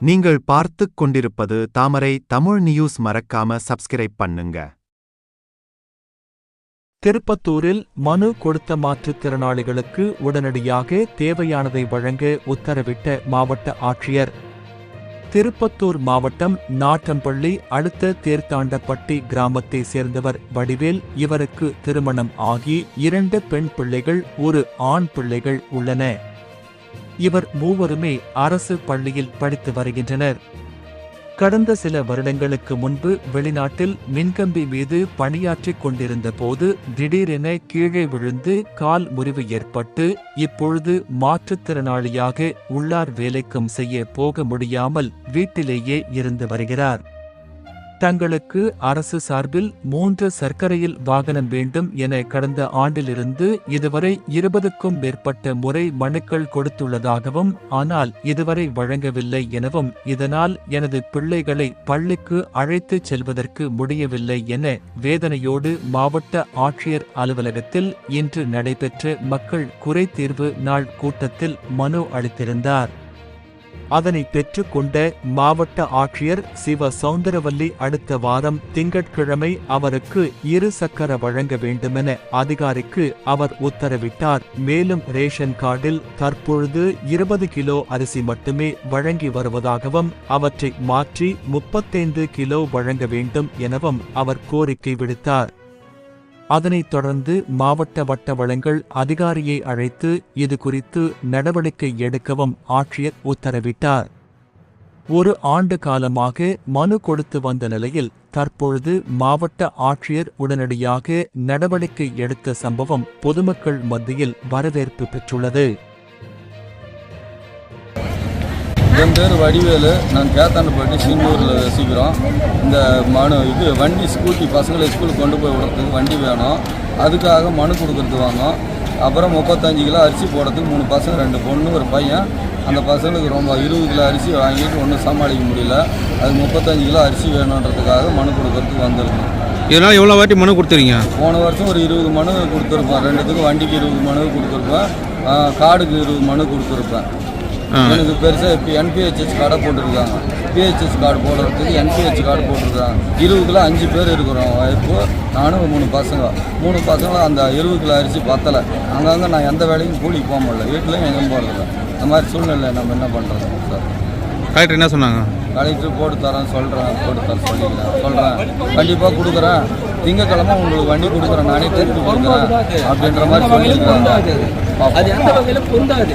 நீங்கள் பார்த்துக் கொண்டிருப்பது தாமரை தமிழ் நியூஸ் மறக்காம சப்ஸ்கிரைப் பண்ணுங்க. திருப்பத்தூரில் மனு கொடுத்த மாற்றுத்திறனாளிகளுக்கு உடனடியாக தேவையானதை வழங்க உத்தரவிட்ட மாவட்ட ஆட்சியர் திருப்பத்தூர் மாவட்டம் நாட்டம்பள்ளி அடுத்த தேர்த்தாண்டப்பட்டி கிராமத்தை சேர்ந்தவர் வடிவேல். இவருக்கு திருமணம் ஆகி இரண்டு பெண் பிள்ளைகள் ஒரு ஆண் பிள்ளைகள் உள்ளன. இவர் மூவருமே அரசு பள்ளியில் படித்து வருகின்றனர். கடந்த சில வருடங்களுக்கு முன்பு வெளிநாட்டில் மின்கம்பி மீது பணியாற்றிக் கொண்டிருந்த போது திடீரென கீழே விழுந்து கால் முறிவு ஏற்பட்டு இப்பொழுது மாற்றுத்திறனாளியாக உள்ளார் வேலைக்கும் செய்ய போக முடியாமல் வீட்டிலேயே இருந்து வருகிறார். தங்களுக்கு அரசு சார்பில் மூன்று சர்க்கரையில் வாகனம் வேண்டும் என கடந்த ஆண்டிலிருந்து இதுவரை இருபதுக்கும் மேற்பட்ட முறை மனுக்கள் கொடுத்துள்ளதாகவும் ஆனால் இதுவரை வழங்கவில்லை எனவும் இதனால் எனது பிள்ளைகளை பள்ளிக்கு அழைத்துச் செல்வதற்கு முடியவில்லை என வேதனையோடு மாவட்ட ஆட்சியர் அலுவலகத்தில் இன்று நடைபெற்ற மக்கள் குறைதீர்வு நாள் கூட்டத்தில் மனு அளித்திருந்தார். அதனை பெற்றுக்கொண்ட மாவட்ட ஆட்சியர் சிவ சவுந்தரவல்லி அடுத்த வாரம் திங்கட்கிழமை அவருக்கு இரு சக்கர வழங்க வேண்டுமென அதிகாரிக்கு அவர் உத்தரவிட்டார். மேலும் ரேஷன் கார்டில் தற்பொழுது இருபது கிலோ அரிசி மட்டுமே வழங்கி வருவதாகவும் அவற்றை மாற்றி முப்பத்தைந்து கிலோ வழங்க வேண்டும் எனவும் அவர் கோரிக்கை விடுத்தார். அதனைத் தொடர்ந்து மாவட்ட வட்ட வளங்கள் அதிகாரியை அழைத்து இது குறித்து நடவடிக்கை எடுக்கவும் ஆட்சியர் உத்தரவிட்டார். ஒரு ஆண்டு காலமாக மனு கொடுத்து வந்த நிலையில் தற்பொழுது மாவட்ட ஆட்சியர் உடனடியாக நடவடிக்கை எடுத்த சம்பவம் பொதுமக்கள் மத்தியில் வரவேற்பு பெற்றுள்ளது. என் பேர் வடிவேலு. நான் கேத்தாண்டப்பட்டி சிங்கூரில் வசிக்கிறோம். இந்த மனு இது வண்டி ஸ்கூட்டி பசங்களை ஸ்கூலுக்கு கொண்டு போய் விடுறதுக்கு வண்டி வேணும். அதுக்காக மனு கொடுக்கறது வாங்கும் அப்புறம் முப்பத்தஞ்சு கிலோ அரிசி போடுறதுக்கு மூணு பசங்க ரெண்டு பொண்ணு ஒரு பையன். அந்த பசங்களுக்கு ரொம்ப இருபது கிலோ அரிசி வாங்கிட்டு ஒன்றும் சமாளிக்க முடியல. அது முப்பத்தஞ்சு கிலோ அரிசி வேணுன்றதுக்காக மனு கொடுக்கறதுக்கு வந்திருக்கோம். இதனால் எவ்வளோ வாட்டி மனு கொடுத்துறீங்க? போன வருஷம் ஒரு இருபது மனு கொடுத்துருப்பேன். ரெண்டுத்துக்கும் வண்டிக்கு இருபது மனு கொடுத்துருப்பேன். ஆ, கார்டுக்கு இருபது மனு கொடுத்துருப்பேன். எனக்கு பெருசாக இப்போ என்பிஹெச்எஸ் கார்டை போட்டிருக்காங்க. பிஹெச்எஸ் கார்டு போடுறதுக்கு என்பிஹெச் கார்டு போட்டிருக்காங்க. இருபது கிலோ அஞ்சு பேர் இருக்கிறோம். ஒய்ஃபு நானும் மூணு பசங்க. மூணு பசங்களும் அந்த இருபது கிலோ அரிசி பத்தலை. அங்கங்கே நான் எந்த வேலைக்கும் கூலிக்கு போக முடியல. வீட்லையும் எங்கேயும் போகிறதில்ல இந்த மாதிரி சூழ்நிலை நம்ம என்ன பண்ணுறது சார். கலெக்டர் என்ன சொன்னாங்க? கலெக்டர் போட்டு தரேன் சொல்கிறேன் போட்டு தர சொல்லிக்கிறேன். சொல்கிறேன் கண்டிப்பாக கொடுக்குறேன். திங்கக்கிழமை உங்களுக்கு வண்டி கொடுக்குறேன். நானே திருப்பி கொடுக்குறேன். அப்படின்ற மாதிரி சொல்லியிருக்காங்க அது எந்த வகையில பொருந்தாது.